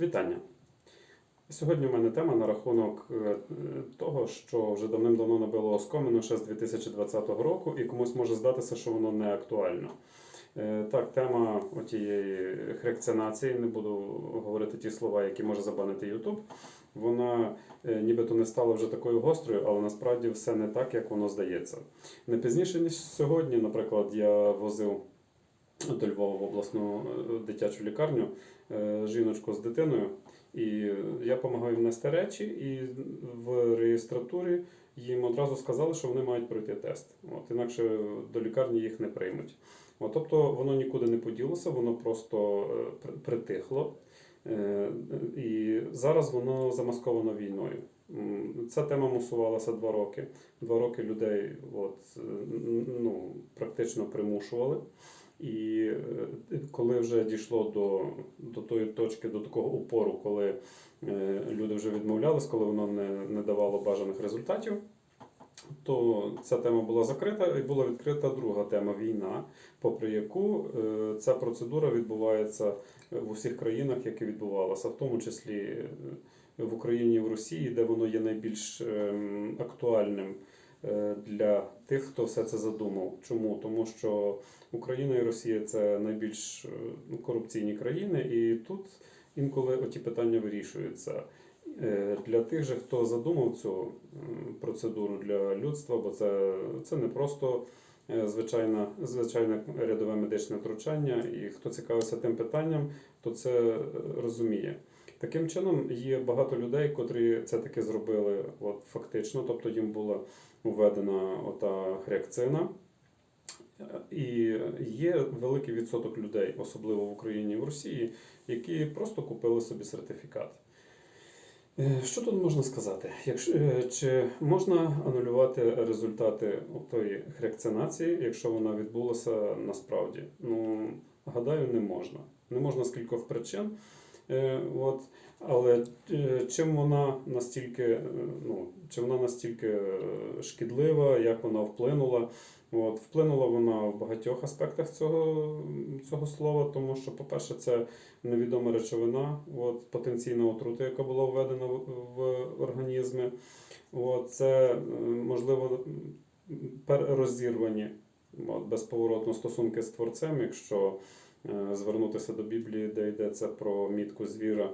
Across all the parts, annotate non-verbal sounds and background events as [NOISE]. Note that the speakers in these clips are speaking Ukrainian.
Вітання. Сьогодні у мене тема на рахунок е, того, що вже давним-давно набило оскомину ще з 2020 року, і комусь може здатися, що воно не актуально. Е, Так, тема отієї хрекцинації, не буду говорити ті слова, які може забанити YouTube. Вона е, нібито не стала вже такою гострою, але насправді все не так, як воно здається. Не пізніше, ніж сьогодні, наприклад, я возив до Львова в обласну дитячу лікарню жіночку з дитиною. І я допомагаю внести речі, і в реєстратурі їм одразу сказали, що вони мають пройти тест. От, інакше до лікарні їх не приймуть. От, тобто воно нікуди не поділося, воно просто е, притихло. Е, І зараз воно замасковано війною. Ця тема мусувалася два роки. Два роки людей от, е, ну, практично примушували. І е, коли вже дійшло до, до тої точки, до такого упору, коли е, люди вже відмовлялись, коли воно не, не давало бажаних результатів, то ця тема була закрита і була відкрита друга тема війна, попри яку е, ця процедура відбувається в усіх країнах, які відбувалася, в тому числі е, в Україні і в Росії, де воно є найбільш ем, актуальним для тих, хто все це задумав. Чому? Тому що Україна і Росія це найбільш е, ну, корупційні країни, і тут інколи оті питання вирішуються. Е, Для тих же, хто задумав цю процедуру для людства, бо це, це не просто е, звичайна, звичайне рядове медичне втручання, і хто цікавиться тим питанням, то це е, розуміє. Таким чином, є багато людей, котрі це таки зробили от, фактично, тобто їм була введена ота хрекцина. І є великий відсоток людей, особливо в Україні і в Росії, які просто купили собі сертифікат. Е, Що тут можна сказати? Якщо, е, чи можна анулювати результати тої хрекцинації, якщо вона відбулася насправді? Ну, гадаю, не можна. Не можна з кількох причин. Е, От, але е, чим вона настільки, е, ну, чи вона настільки шкідлива, як вона вплинула? От, вплинула вона в багатьох аспектах цього, цього слова, тому що, по-перше, це невідома речовина, от, потенційна отрута, яка була введена в, в організми. От, це, можливо, розірвані от, безповоротно стосунки з творцем, якщо звернутися до Біблії, де йдеться про мітку звіра.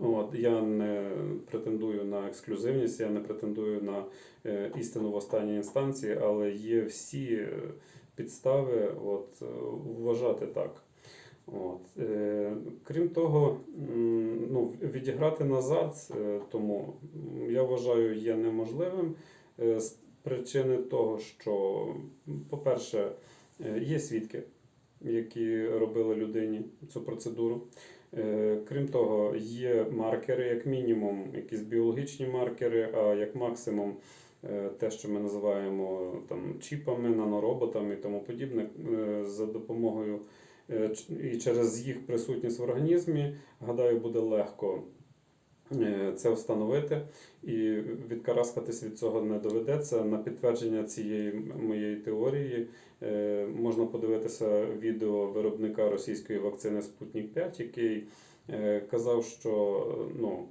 От, я не претендую на ексклюзивність, я не претендую на е, істину в останній інстанції, але є всі е, підстави от, е, вважати так. От. Е, крім того, ну, відіграти назад, е, тому я вважаю, є неможливим е, з причини того, що, по-перше, е, є свідки, які робили людині цю процедуру. Е, Крім того, є маркери, як мінімум, якісь біологічні маркери, а як максимум е, те, що ми називаємо там, чіпами, нанороботами і тому подібне, е, за допомогою і через їх присутність в організмі, гадаю, буде легко це встановити і відкараскатись від цього не доведеться. На підтвердження цієї моєї теорії е, можна подивитися відео виробника російської вакцини Спутник 5, який е, казав, що ну,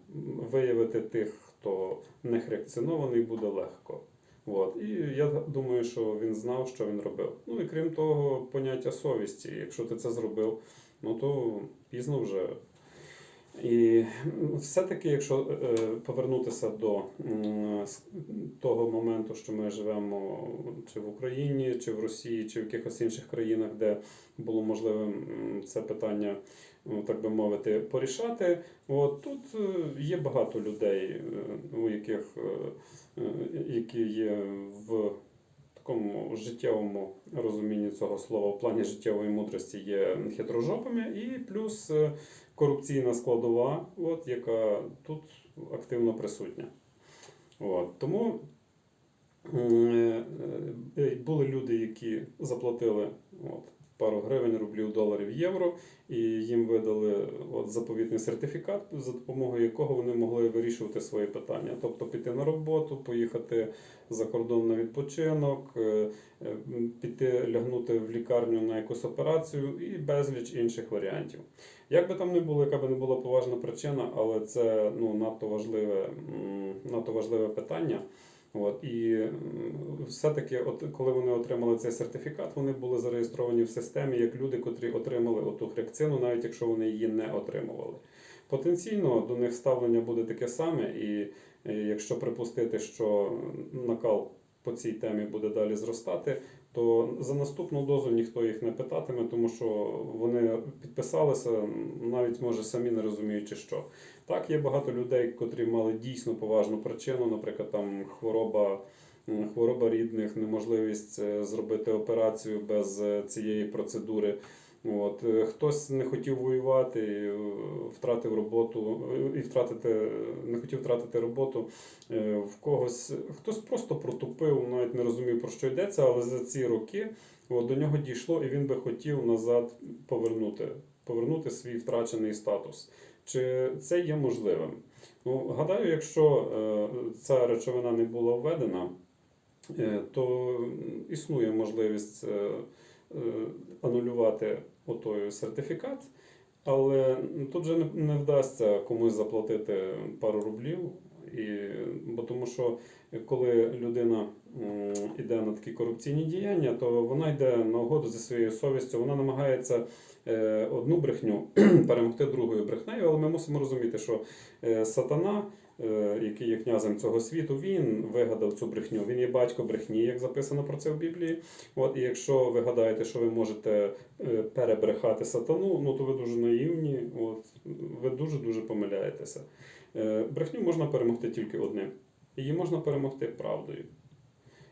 виявити тих, хто не хрекцинований, буде легко. От. І я думаю, що він знав, що він робив. Ну і крім того, поняття совісті. Якщо ти це зробив, ну то пізно вже. І все-таки, якщо е, повернутися до того моменту, що ми живемо чи в Україні, чи в Росії, чи в якихось інших країнах, де було можливим це питання, ну, так би мовити, порішати, от тут е, є багато людей, е, у яких які є в такому життєвому розумінні цього слова, в плані життєвої мудрості є хитрожопими, і плюс е, корупційна складова, от, яка тут активно присутня. От, тому е, е, були люди, які заплатили от, пару гривень, рублів, доларів, євро, і їм видали от заповітний сертифікат, за допомогою якого вони могли вирішувати свої питання. Тобто піти на роботу, поїхати за кордон на відпочинок, е, е, піти лягнути в лікарню на якусь операцію і безліч інших варіантів. Як би там не було, яка би не була поважна причина, але це ну, надто важливе, надто важливе питання. От, і все-таки, от, коли вони отримали цей сертифікат, вони були зареєстровані в системі як люди, котрі отримали оту хрекцину, навіть якщо вони її не отримували. Потенційно до них ставлення буде таке саме, і е, якщо припустити, що накал по цій темі буде далі зростати, то за наступну дозу ніхто їх не питатиме, тому що вони підписалися, навіть може самі не розуміючи, що. Так, є багато людей, котрі мали дійсно поважну причину, наприклад, там хвороба. Хвороба рідних, неможливість е, зробити операцію без е, цієї процедури. От е, хтось не хотів воювати, і, втратив роботу і втратити не хотів втратити роботу. В когось хтось просто протупив, навіть не розумів про що йдеться, але за ці роки от, до нього дійшло, і він би хотів назад повернути, повернути свій втрачений статус. Чи це є можливим? Ну, гадаю, якщо ця речовина не була введена, то існує можливість е, е, анулювати отой сертифікат, але тут же не, вдасться комусь заплатити пару рублів. І, бо тому що коли людина йде на такі корупційні діяння, то вона йде на угоду зі своєю совістю, вона намагається е, одну брехню [CLEARS THROAT] перемогти другою брехнею, але ми мусимо розуміти, що е, сатана, е, який є князем цього світу, він вигадав цю брехню. Він є батько брехні, як записано про це в Біблії. От, і якщо ви гадаєте, що ви можете е, перебрехати сатану, ну то ви дуже наївні, от, ви дуже-дуже помиляєтеся. Е, Брехню можна перемогти тільки одним. Її можна перемогти правдою.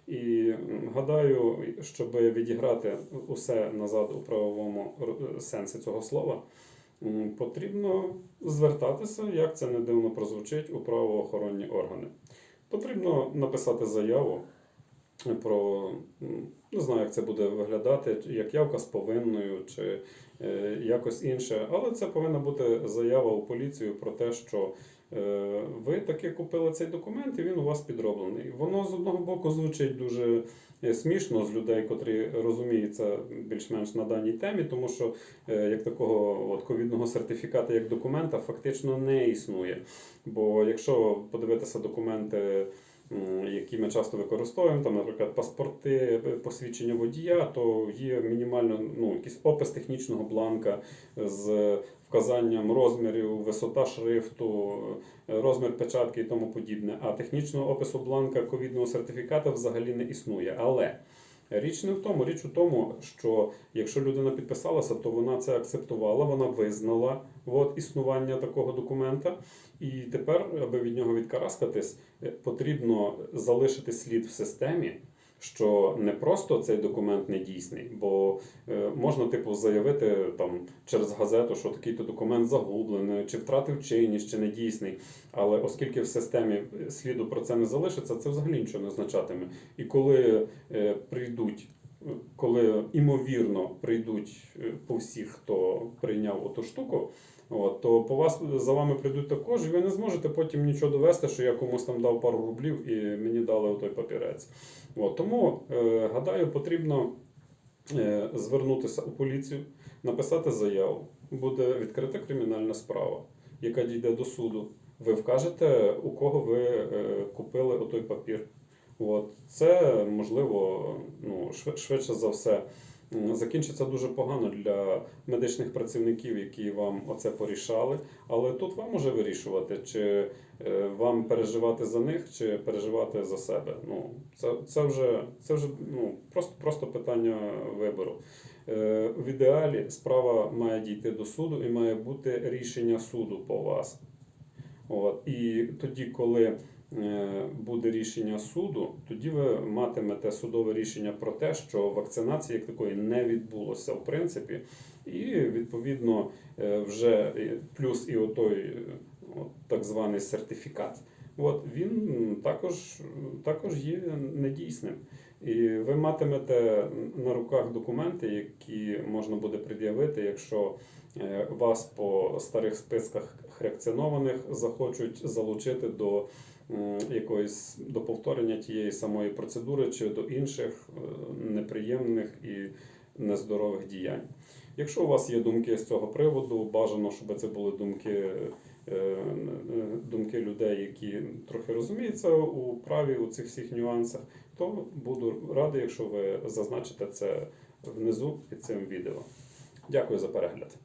І гадаю, щоб відіграти усе назад у правовому сенсі цього слова, потрібно звертатися, як це не дивно прозвучить, у правоохоронні органи. Потрібно написати заяву про не знаю, як це буде виглядати, як явка з повинною чи е, якось інше, але це повинна бути заява у поліцію про те, що ви таки купили цей документ і він у вас підроблений. Воно з одного боку звучить дуже е, смішно з людей, котрі розуміються більш-менш на даній темі, тому що е, як такого от ковідного сертифіката як документа фактично не існує. Бо якщо подивитися документи. Які ми часто використовуємо, там, наприклад, паспорти, е, посвідчення водія, то є мінімально ну, якийсь опис технічного бланка з вказанням розмірів, висота шрифту, е, розмір печатки і тому подібне. А технічного опису бланка ковідного сертифіката взагалі не існує. Але річ не в тому, річ у тому, що якщо людина підписалася, то вона це акцептувала, вона визнала от, існування такого документа. І тепер, аби від нього відкараскатись, е, потрібно залишити слід в системі. Що не просто цей документ не дійсний, бо е, можна типу заявити там через газету, що такий-то документ загублений, чи втратив чинність, чи не дійсний. Але оскільки в системі сліду про це не залишиться, це взагалі нічого не означатиме. І коли е, прийдуть, е, коли імовірно прийдуть по всіх, хто прийняв оту штуку, от, то по вас за вами прийдуть також, і ви не зможете потім нічого довести, що я комусь там дав пару рублів і мені дали отой папірець. От, тому е, гадаю, потрібно е, звернутися у поліцію, написати заяву. Буде відкрита кримінальна справа, яка дійде до суду. Ви вкажете, у кого ви е, купили отой папір. От. Це можливо ну, швидше за все закінчиться дуже погано для медичних працівників, які вам оце порішали. Але тут вам уже вирішувати, чи е, вам переживати за них, чи переживати за себе. Ну, це, це вже, це вже ну, просто, просто питання вибору. Е, В ідеалі справа має дійти до суду і має бути рішення суду по вас. От. І тоді, коли буде рішення суду, тоді ви матимете судове рішення про те, що вакцинації як такої не відбулося в принципі, і відповідно е, вже е, плюс і отой е, от, так званий сертифікат. От він також, також є недійсним. І ви матимете на руках документи, які можна буде пред'явити, якщо е, вас по старих списках хрекціонованих захочуть залучити до якоїсь до повторення тієї самої процедури чи до інших е, неприємних і нездорових діянь. Якщо у вас є думки з цього приводу, бажано, щоб це були думки, е, думки людей, які трохи розуміються у праві у цих всіх нюансах, то буду радий, якщо ви зазначите це внизу під цим відео. Дякую за перегляд.